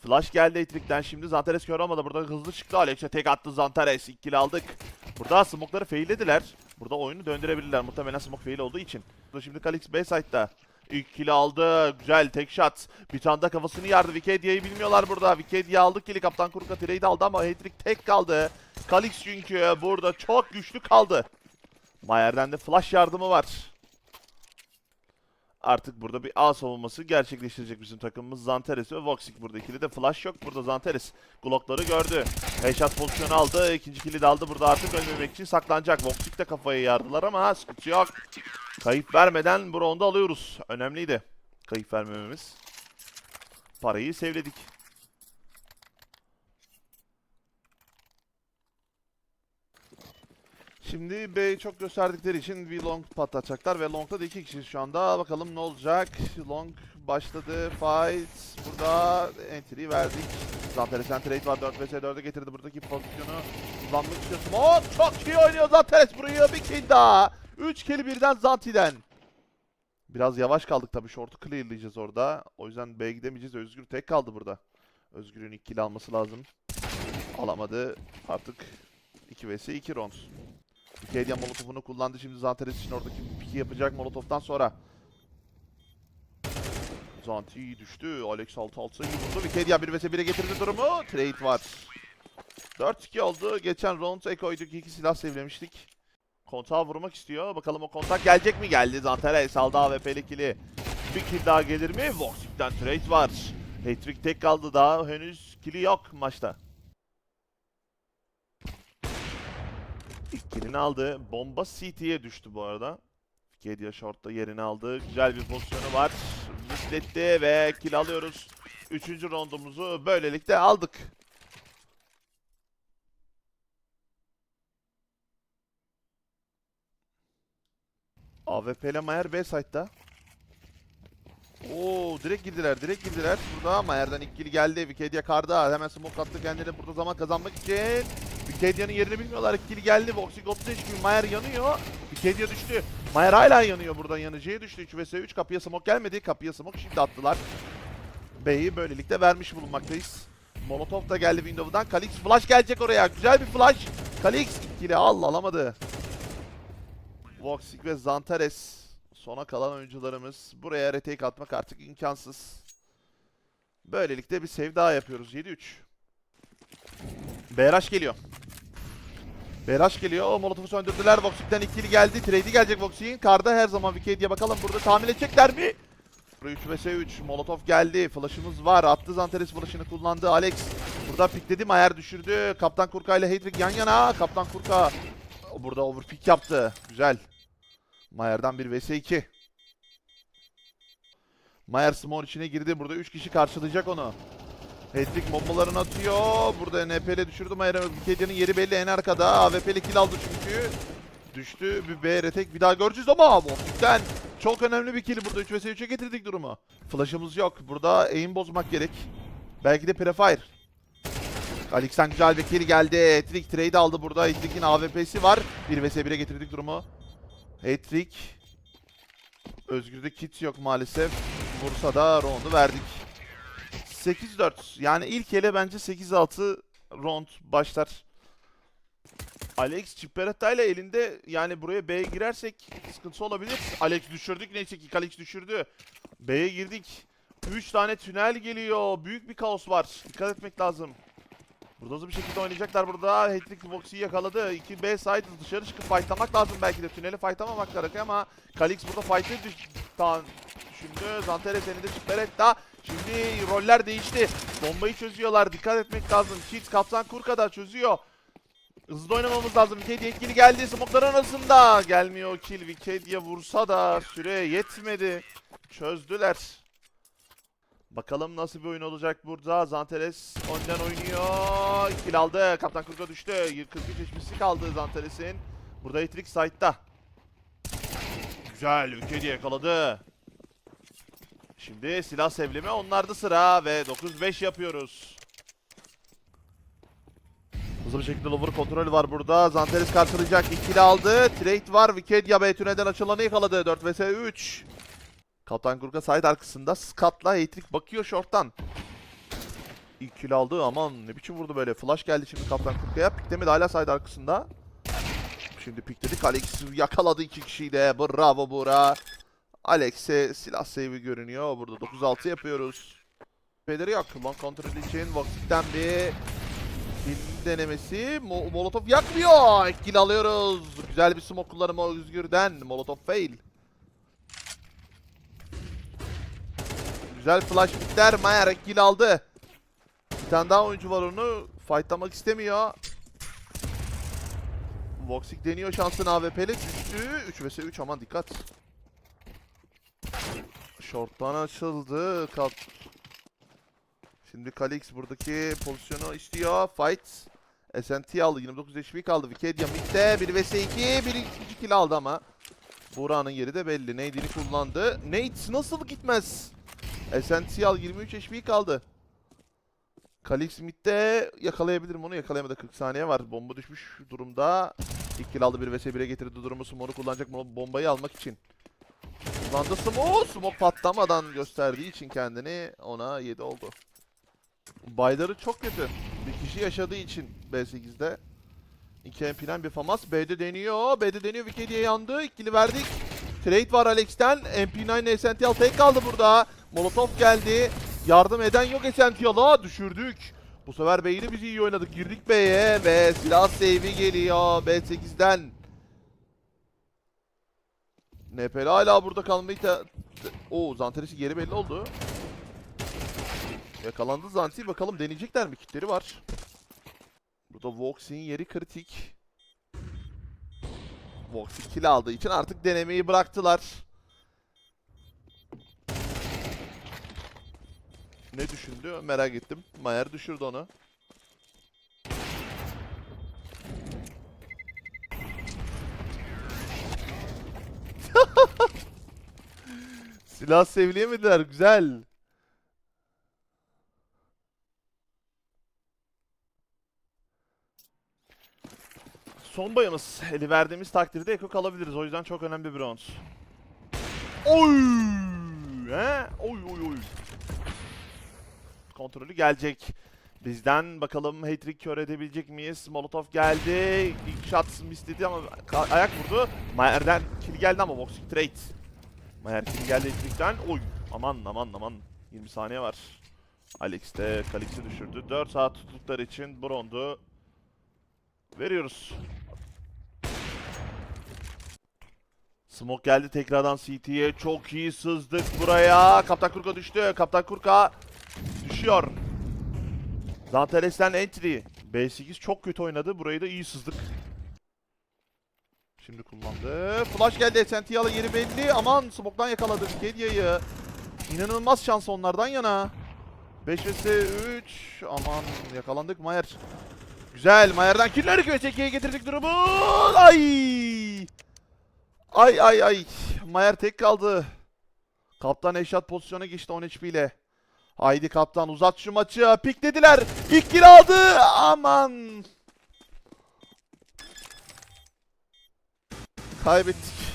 Flash geldi Etrik'ten şimdi Zantares kör olmadı. Burada hızlı çıktı. Alex'e tek attı Zantares. İlk kill aldık. Burada smoke'ları faillediler. Burada oyunu döndürebilirler. Muhtemelen smoke fail olduğu için. Burada şimdi Kalix B side'da. İlk kill aldı. Güzel tek shot. Bir tane de kafasını yardı. Vikedia'yı bilmiyorlar burada. Vikedia aldı kill'i. Kaptan Kurka trade aldı ama Hattrick tek kaldı. Kalix çünkü burada çok güçlü kaldı. Mayer'den de flash yardımı var. Artık burada bir A savunması gerçekleştirecek bizim takımımız Zanteres ve Voxic burada. İkili de flash yok burada Zanteres. Glock'ları gördü. Headshot pozisyonu aldı. ikinci kili de aldı. Burada artık ölmemek için saklanacak. Voxic de kafayı yardılar ama sıkıntı yok. Kayıp vermeden bu alıyoruz. Önemliydi. Kayıp vermememiz. Parayı sevledik. Şimdi B'yi çok gösterdikleri için bir long patlatacaklar ve long'da da iki kişi şu anda. Bakalım ne olacak. Long başladı. Fight. Burada entry verdik. Zanteres'ten trade var. 4 vs 4'e getirdi buradaki pozisyonu. Kullanmak istiyor. Smoke çok iyi oynuyor Zanteres burayı. Bir kill daha. 3 kill birden Zanti'den. Biraz yavaş kaldık tabii. Short'u clearlayacağız orada. O yüzden B'ye gidemeyeceğiz. Özgür tek kaldı burada. Özgür'ün 2 kill alması lazım. Alamadı. Artık 2 vs 2 round. Vikedia molotofunu kullandı şimdi Zanteres için oradaki piki yapacak molotoftan sonra. Zanti düştü. Alex 6 6 sayı vurdu. Vikedia 1 vs 1'e getirdi durumu. Trade var. 4-2 oldu. Geçen round ekoyduk. iki silah sevlemiştik. Kontağa vurmak istiyor. Bakalım o kontak gelecek mi? Geldi. Zanteres aldı AWP'li kili. Bir kill daha gelir mi? Voxic'ten trade var. Hattrick tek kaldı daha. Henüz kili yok maçta. Kilini aldı. Bomba CT'ye düştü bu arada. Kedia short'ta yerini aldı. Güzel bir pozisyonu var. Misletti ve kill alıyoruz. Üçüncü roundumuzu böylelikle aldık. AWP ile Mayer B site'da. Oo direkt girdiler, direkt girdiler. Burada Mayer'den ilk kill geldi. Vikedia karda. Hemen smoke attı kendine burada zaman kazanmak için. Vikedia'nın yerini bilmiyorlar. Kill geldi. Voxic 30 HP. Mayer yanıyor. Vikedia düştü. Mayer hala yanıyor buradan yanıcıya düştü. 3 vs 3 kapıya smoke gelmedi. Kapıya smoke şimdi attılar. B'yi böylelikle vermiş bulunmaktayız. Molotov da geldi Windows'dan. Kalix flash gelecek oraya. Güzel bir flash. Kalix kill'i al alamadı. Voxic ve Zantares sona kalan oyuncularımız. Buraya retake atmak artık imkansız. Böylelikle bir save daha yapıyoruz. 7-3. BRH geliyor. BRH geliyor. O Molotov'u söndürdüler. Voxic'ten ikili geldi. Trade'i gelecek Voxic'in. Karda her zaman Vikedia bakalım burada tahmin edecekler mi? 3 vs 3. Molotov geldi. Flash'ımız var. Attı Zanteres flash'ını kullandı. Alex burada pikledi. Mayer düşürdü. Kaptan Kurka ile Hedrick yan yana. Kaptan Kurka burada overpick yaptı. Güzel. Mayer'dan 1 vs 2. Mayer small içine girdi. Burada 3 kişi karşılayacak onu. Hedrick bombalarını atıyor. Burada NP'le düşürdü Mayer'e. Wikedia'nın yeri belli en arkada. AWP'li kill aldı çünkü. Düştü. Bir B retek bir daha göreceğiz ama Voxic'ten çok önemli bir kill burada. 3 vs 3'e getirdik durumu. Flash'ımız yok. Burada aim bozmak gerek. Belki de prefire. Alex'ten güzel bir kill geldi. Hedrick trade aldı burada. Hedrick'in AWP'si var. 1 vs 1'e getirdik durumu. Hattrick. Özgür'de kit yok maalesef. Vursa da round'u verdik. 8-4. Yani ilk ele bence 8-6 round başlar. Alex Ciperetta ile elinde yani buraya B'ye girersek sıkıntı olabilir. Alex düşürdük neyse ki Alex düşürdü. B'ye girdik. 3 tane tünel geliyor. Büyük bir kaos var. Dikkat etmek lazım. Burada hızlı bir şekilde oynayacaklar burada. Hattrick Voxy'yi yakaladı. 2 B side dışarı çıkıp fightlamak lazım belki de. Tüneli fightlamamak gerek ama Kalix burada fight'ı düş düşündü. Zanteres elinde Ciperetta. Şimdi roller değişti. Bombayı çözüyorlar. Dikkat etmek lazım. Kids Kaptan Kurka da çözüyor. Hızlı oynamamız lazım. Vikedia etkili geldi. Smoke'ların arasında. Gelmiyor kill. Vikedia vursa da süre yetmedi. Çözdüler. Bakalım nasıl bir oyun olacak burada. Zanteres önden oynuyor. Kill aldı. Kaptan Kurka düştü. 43 HP'si kaldı Zanteres'in. Burada Etrik side'da. Güzel. Vikedia yakaladı. Şimdi silah sevleme onlarda sıra ve 9-5 yapıyoruz. Hızlı bir şekilde lover kontrolü var burada. Zanteres karşılayacak. İkili aldı. Trade var. Vikedia B tünelden açılanı yakaladı. 4 vs 3. Kaptan Kurka side arkasında Scott'la Hattrick bakıyor short'tan. İlk kill aldı aman ne biçim vurdu böyle. Flash geldi şimdi Kaptan Kurka'ya. Piklemedi hala side arkasında. Şimdi pikledik. Alex yakaladı iki kişiyi de. Bravo Bura. Alex'e silah save'i görünüyor. Burada 9-6 yapıyoruz. Pederi. Long kontrol için Voxic'ten bir denemesi. Mo- Molotov yakmıyor. Kill alıyoruz. Güzel bir smoke kullanımı Özgür'den. Molotov fail. Güzel flash bitler. Mayer kill aldı. Bir tane daha oyuncu var onu. Fightlamak istemiyor. Voxic deniyor şansını AWP'li düştü. 3 vs 3 aman dikkat. Short'tan açıldı. Kal Şimdi Kalix buradaki pozisyonu istiyor. Fight. SNT aldı. 29 HP kaldı. Wikidia midde. 1 vs 2. 1 2 kill aldı ama. Buğra'nın yeri de belli. Nade'ini kullandı. Nate nasıl gitmez? SNT al 23 HP kaldı. Kalix midde yakalayabilirim onu. Yakalayamadı 40 saniye var. Bomba düşmüş durumda. İlk kill aldı 1 vs 1'e getirdi durumu. Smoke'u kullanacak bombayı almak için. Kullandı Smoke. Smoke patlamadan gösterdiği için kendini ona 7 oldu. Baydarı çok kötü. Bir kişi yaşadığı için B8'de. 2 MP'den bir FAMAS. B'de deniyor. B'de deniyor. Wikedi'ye yandı. İkili verdik. Trade var Alex'ten. MP9 Essential tek kaldı burada. Molotov geldi. Yardım eden yok Essential'a. Düşürdük. Bu sefer B'yi biz iyi oynadık. Girdik B'ye ve silah save'i geliyor B8'den. NPL hala burada kalmayı da... Oo Zanteres'i geri belli oldu. Yakalandı Zanti. Bakalım deneyecekler mi? Kitleri var. Burada Vox'in yeri kritik. Vox'in kill aldığı için artık denemeyi bıraktılar. Ne düşündü? Merak ettim. Mayer düşürdü onu. Silah sevleyemediler. Güzel. Son bayımız. Eli verdiğimiz takdirde Eko kalabiliriz. O yüzden çok önemli bir round. Oy! He? Oy oy oy. Kontrolü gelecek. Bizden bakalım hat-trick kör edebilecek miyiz? Molotov geldi. İlk shot misledi ama ayak vurdu. Mayer'den kill geldi ama boxing trade. Kill geldi hat-trick'ten. Oy! Aman aman aman. 20 saniye var. Alex de Kalix'i düşürdü. 4 saat tuttukları için Bron'du. Veriyoruz. Smoke geldi tekrardan CT'ye. Çok iyi sızdık buraya. Kaptan Kurka düştü. Kaptan Kurka düşüyor. Zantares'ten entry. B8 çok kötü oynadı. Burayı da iyi sızdık. Şimdi kullandı. Flash geldi. Sentiyalı yeri belli. Aman Smoke'dan yakaladı Kedia'yı. İnanılmaz şans onlardan yana. 5 vs 3. Aman yakalandık Mayer. Güzel. Mayer'den killeri köşekiye getirdik durumu. Ay! Ay ay ay. Mayer tek kaldı. Kaptan eşat pozisyona geçti 10 HP ile. Haydi kaptan uzat şu maçı. Piklediler. İlk kill aldı. Aman. Kaybettik.